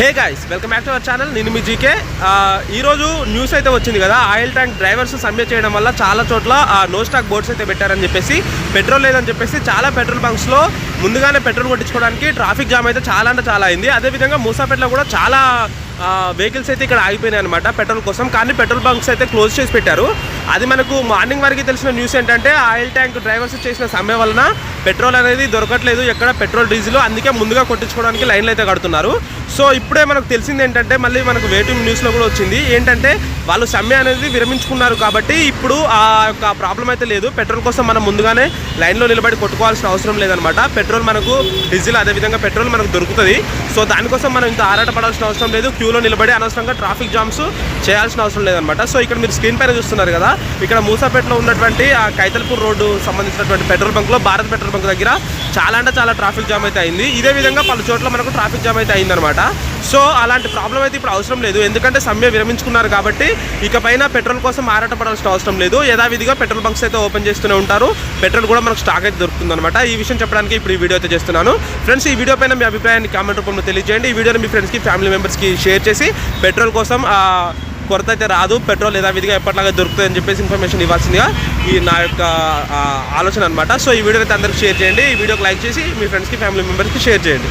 Hey guys welcome back to our channel నేను మీ GK ఈరోజు న్యూస్ అయితే వచ్చింది కదా ఆయిల్ ట్యాంక్ డ్రైవర్స్ సమ్మె చేయడం వల్ల చాలా చోట్ల నో స్టాక్ బోర్డ్స్ అయితే పెట్టారని చెప్పేసి పెట్రోల్ లేదని చెప్పేసి చాలా పెట్రోల్ బంక్స్లో ముందుగానే పెట్రోల్ కొట్టించుకోవడానికి ట్రాఫిక్ జామ్ అయితే చాలా అంటే చాలా అయింది. అదేవిధంగా మూసాపేటలో కూడా చాలా వెహికల్స్ అయితే ఇక్కడ ఆగిపోయినాయి అనమాట పెట్రోల్ కోసం. కానీ పెట్రోల్ బంక్స్ అయితే క్లోజ్ చేసి పెట్టారు. అది మనకు మార్నింగ్ వరకు తెలిసిన న్యూస్ ఏంటంటే ఆయిల్ ట్యాంక్ డ్రైవర్స్ చేసిన సమ్మె వలన పెట్రోల్ అనేది దొరకట్లేదు. ఎక్కడ పెట్రోల్ డీజిల్ అందుకే ముందుగా కొట్టించుకోవడానికి లైన్లు అయితే కడుతున్నారు. సో ఇప్పుడే మనకు తెలిసింది ఏంటంటే మళ్ళీ మనకు వెయిటింగ్ న్యూస్లో కూడా వచ్చింది. ఏంటంటే వాళ్ళు సమ్మె అనేది విరమించుకున్నారు కాబట్టి ఇప్పుడు ఆ యొక్క ప్రాబ్లం అయితే లేదు. పెట్రోల్ కోసం మనం ముందుగానే లైన్లో నిలబడి కొట్టుకోవాల్సిన అవసరం లేదనమాట పెట్రోల్ పెట్రోల్ మనకు డీజిల్ అదేవిధంగా పెట్రోల్ మనకు దొరుకుతుంది. సో దానికోసం మనం ఇంత ఆరాటపడాల్సిన అవసరం లేదు. క్యూలో నిలబడి అనవసరంగా ట్రాఫిక్ జామ్స్ చేయాల్సిన అవసరం లేదనమాట సో ఇక్కడ మీరు స్క్రీన్ పైన చూస్తున్నారు కదా ఇక్కడ మూసాపేటలో ఉన్నటువంటి ఆ కైతల్పూర్ రోడ్డు సంబంధించినటువంటి పెట్రోల్ బంక్లో భారత్ పెట్రోల్ బంక్ దగ్గర చాలా అంటే చాలా ట్రాఫిక్ జామ్ అయితే అయింది. ఇదే విధంగా పలు చోట్ల మనకు ట్రాఫిక్ జామ్ అయితే అయిందనమాట సో అలాంటి ప్రాబ్లం అయితే ఇప్పుడు అవసరం లేదు. ఎందుకంటే సమ్మె విరమించుకున్నారు కాబట్టి ఇకపైన పెట్రోల్ కోసం ఆరాటపడాల్సిన అవసరం లేదు. యథావిధిగా పెట్రోల్ బంక్స్ అయితే ఓపెన్ చేస్తూనే ఉంటారు. పెట్రోల్ కూడా మనకు స్టాక్ అయితే దొరుకుతుందనమాట ఈ విషయం చెప్పడానికి ఇప్పుడు ఈ వీడియో అయితే చేస్తున్నాను. ఫ్రెండ్స్ ఈ వీడియో పైన మీ అభిప్రాయాన్ని కామెంట్ రూపంలో తెలియజేయండి. ఈ వీడియోని మీ ఫ్రెండ్స్కి ఫ్యామిలీ మెంబర్స్కి షేర్ చేసి పెట్రోల్ కోసం కొరత అయితే రాదు. పెట్రోల్ యథావిధిగా ఎప్పటిలాగా దొరుకుతుంది అని చెప్పేసి ఇన్ఫర్మేషన్ ఇవ్వాల్సిందిగా ఈ నా యొక్క ఆలోచన అనమాట సో ఈ వీడియో అయితే అందరికి షేర్ చేయండి. ఈ వీడియోకి లైక్ చేసి మీ ఫ్రెండ్స్కి ఫ్యామిలీ మెంబర్స్కి షేర్ చేయండి.